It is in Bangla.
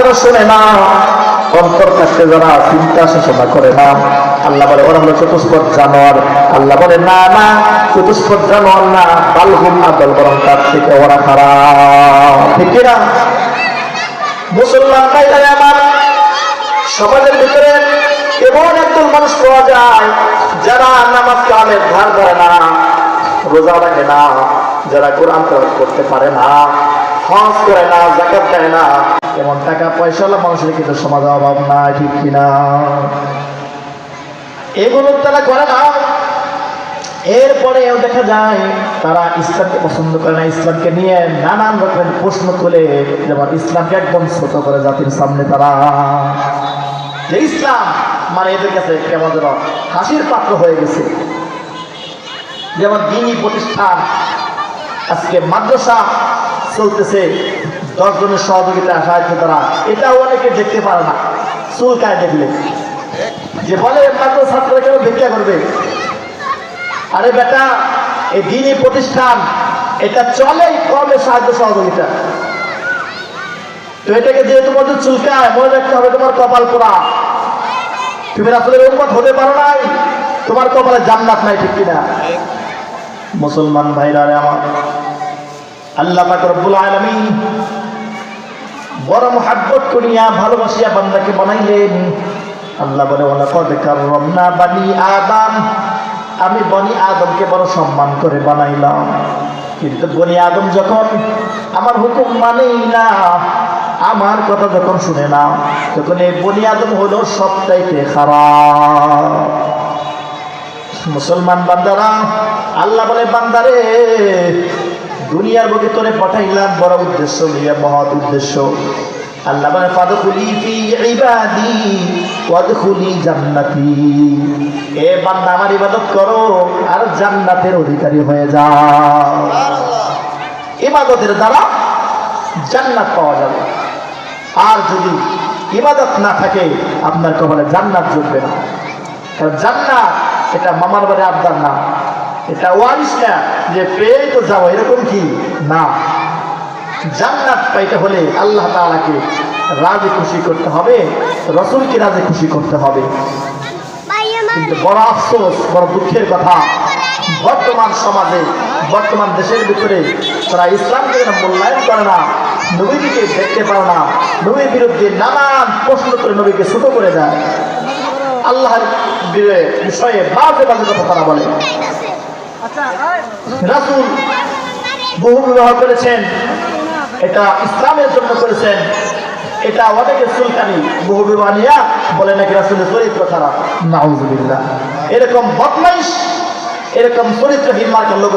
যারা শোনে না। অন্তর কাছে যারা চিন্তা চেতনা করে না, আল্লাহ বলে, ওরা হলো চতুষ্পদ জানোয়ার। আল্লাহ বলে, না না, চতুষ্পদ জানোয়ার না, বালহুম আদল বরং তার থেকে ওরা খারাপ। ঠিক না মুসলমান ভাইরা আমার সমাজের ভিতরে এমন একজন মানুষ পাওয়া যায়, যারা নামাজ কালের ধার ধরে না, রোজা রাখে না, যারা কোরআন করতে পারে না, হজ করে না জাকাত দেয় না এমন টাকা পয়সাওয়ালা মানুষের কিন্তু সমাজে অভাব নাই, ঠিক কিনা? এগুলো তারা করে না। এরপরেও দেখা যায়, তারা ইসলামকে পছন্দ করে না, ইসলামকে নিয়ে নানান রকমের প্রশ্ন তোলে, যেমন ইসলামকে একদম ছোট করে জাতির সামনে তারা। যে ইসলাম মানে এদের কাছে কেমন যেন হাসির পাত্র হয়ে গেছে। যেমন দিনী প্রতিষ্ঠান, আজকে মাদ্রাসা চলতেছে দশ জনের সহযোগিতা সাহায্য তারা এটাও অনেকে দেখতে পারে না। চুলকায় দেখলে। যে বলে মাদ্রাসা ছাত্ররা কেন ভিক্ষা করবে? আরে বেটা, এই দিনী প্রতিষ্ঠান, এটা চলে কমে সাহায্য সহযোগিতা। তো এটাকে দিয়ে তোমার যে চুলকায়, মনে রাখতে হবে তোমার কপাল পোড়া। তুমি রাসুলের উন্মত হতে পারো নাই, তোমার কপালে জান্নাত নাই, ঠিক কিনা? মুসলমান ভাইরা আমার, আল্লাহ পাক রব্বুল আলামিন বড় মহাব্বত করিয়া ভালোবাসিয়া বান্দাকে বানাইলেন। আল্লাহ বলে কাররামনা বানি আদম। আমি বনি আদমকে বড় সম্মান করে বানাইলাম। কিন্তু বনি আদম যখন আমার হুকুম মানেই না, আমার কথা যখন শুনে না, তখন এই বনি আদম হলো সবটাইতে খারাপ। মুসলমান বান্দারা, আল্লাহ বলে, বান্দারে দুনিয়ার বুকে তোরে পাঠাইলাম, বড় উদ্দেশ্য নিয়ে মহৎ উদ্দেশ্য। আল্লাহ বলে, ফাদখুলি ফি ইবাদি ওয়াদখুলি জান্নাতি। এ বান্দা আমার ইবাদত করো, আর জান্নাতের অধিকারী হয়ে যাও। ইবাদতের দ্বারা জান্নাত পাওয়া যাবে। আর যদি ইবাদত না থাকে, আপনার কপালে জান্নাত জুটবে না। কারণ জান্নাত, এটা মামার বাড়ি আবদার না। এটা ওয়ারিস যে পেয়ে তো যাব এরকম কি? না। জান্নাত পাইতে হলে আল্লাহ তাআলাকে রাজি খুশি করতে হবে, রসুলকে রাজি খুশি করতে হবে। কিন্তু বড় আফসোস, বড় দুঃখের কথা, বর্তমান সমাজে, বর্তমান দেশের ভিতরে তারা ইসলামকে যেন মূল্যায়ন করে না নবীকে দেখতে পারে না, নবীর বিরুদ্ধে নানান প্রশ্ন করে নবীকে ছোট করে দেয়। আল্লাহর বিষয়ে বাজে বাজে কথা তারা বলে। রাসুল বহু বিবাহ করেছেন। এটা ইসলামের জন্য করেছেন। এটা অনেকে সুলতানি বহু বিবাহ নিয়া বলে নাকি রাসুলের চরিত্র খারাপ। নাউজুবিল্লাহ। এরকম বদমাইশ এরকম চরিত্রহীন মার্কের লোক